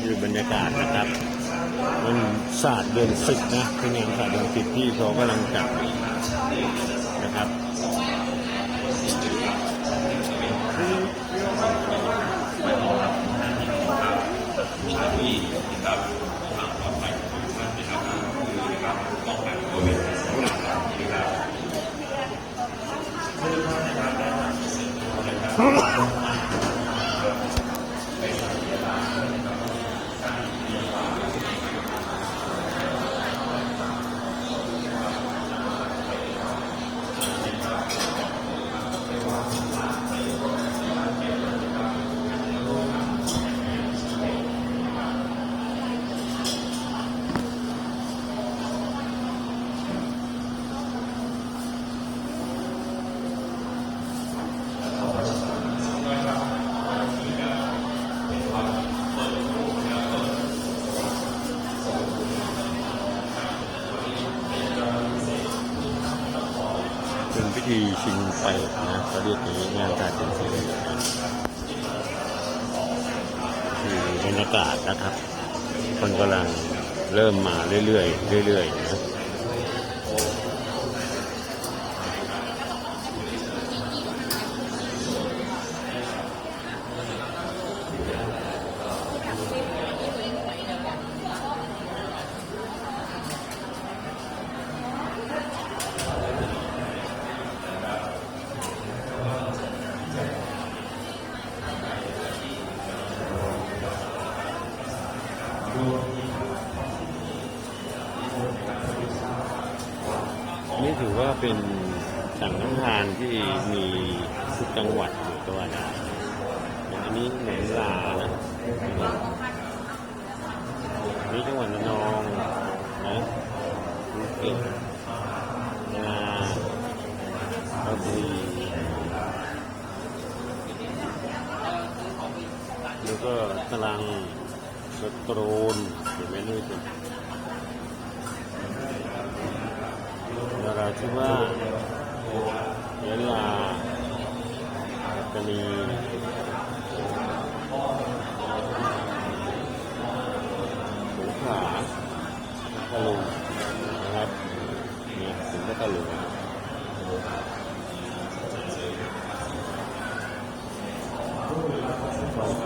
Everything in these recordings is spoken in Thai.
คือบรรยากาศนะครับมันศาสตร์เดือนสิบนะเป็นงานศาสตร์เดือนสิบที่เขากำลังจัดนะครับ พิธีชิงไปนะเขาเรียกอย่างนี้งานการเป็นสิริคือบรรยากาศนะครับ คนกำลังเริ่มมาเรื่อยๆเรื่อยๆนะ นี่ถือว่าเป็นสังฆทานที่มีทุกจังหวัดอยู่ก็ว่าได้อันนี้แหนลานะอันนี้จังหวัดระนองนะภูเก็ตยาลบุรีแล้วก็ตรัง สตรูนเห็นไหมนี่สินราธิวาสยะลาปัตตานีสงขลาพัทลุงนะครับเนี่ยถึงพัทลุงของถึง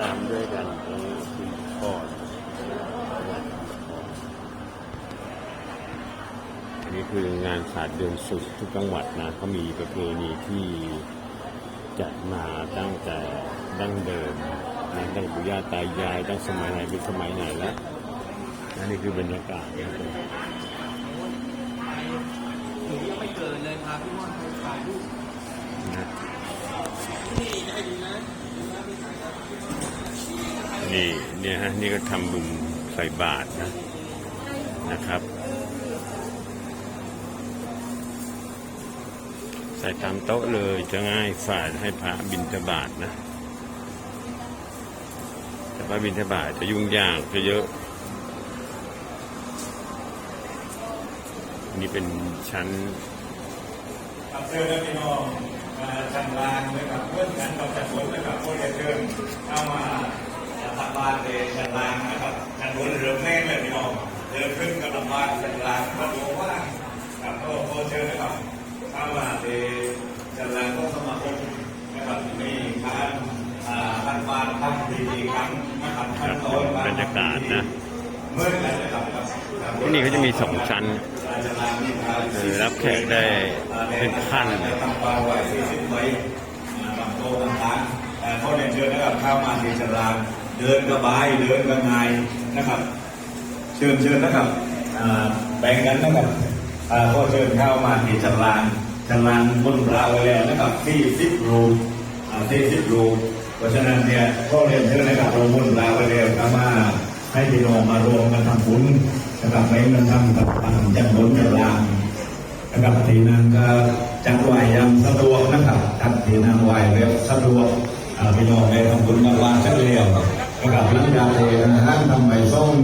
ตามด้วยกันตรงนี้คือก่อนอันนี้คืองานศาสตร์เดือนสุดทุกจังหวัดนะเขามีประเพณีที่จัดมาตั้งแต่ดั้งเดิมนะตั้งปู่ย่าตายายตั้งสมัยไหนเป็นสมัยไหนแล้วอันนี้คือบรรยากาศนะครับหนูยังไม่เกิดเลยพาพี่ม่อนไปถ่ายรูปนะนี่ได้ดีนะ นี่เนี่ยฮะนี่ก็ทำบุญใส่บาตรนะนะครับ ใส่ตามโต๊ะเลยจะง่ายฝ่าให้พระบิณฑบาตนะ แต่พระบิณฑบาตจะยุ่งยากจะเยอะ นี่เป็นชั้นครับเชิญนะพี่น้องมาจังลานนะครับจัดบนนะครับผู้เรียนเชิญเข้ามาตัก บาตรเลยจังลานนะครับจัดบนเรือแม่งเลยพี่น้องเดินขึ้นกับลำบากจังลานมาดูว่าครับก็ขอเชิญนะครับเข้ามาเลยจังลานก็สมาคมนะครับมีการอ่าพันบาทพันดีอีกครั้งนะครับคขั้นรับตอนบรรยากาศนะเมื่อไหร่นะครับครับที่นี่เขาจะมีสองชั้นจังลานมีการคือรับแขกได้เป็นขั้นทำปลาไหวสี่สิบไว้ลำโตต่างๆแต่เขาเรียนเชิญนะครับเข้ามาที่จราน เดินกระบายเดินกระไงายนะครับ เชิญเชิญนะครับแบ่งกันนะครับก็เชิญเข้ามาที่จรานจรานบนราไว้แล้วนะครับที่สิบรูที่สิบรูเพราะฉะนั้นเนี่ยก็เรียนเชิญนะครับเราบนราไว้แล้วเข้ามาให้พี่น้องมารวมกันทำบุญนะครับไปเงินทำกับทางจังบนจรานนะครับทีนั้นก็จัดไหวยังสะดวกนะครับจัดทีนั้นไหวแบบสะดวกพี่น้องได้ทำบุญมากวางสักเดียว กับน้ำยาเลยนะฮะทำใบส้ม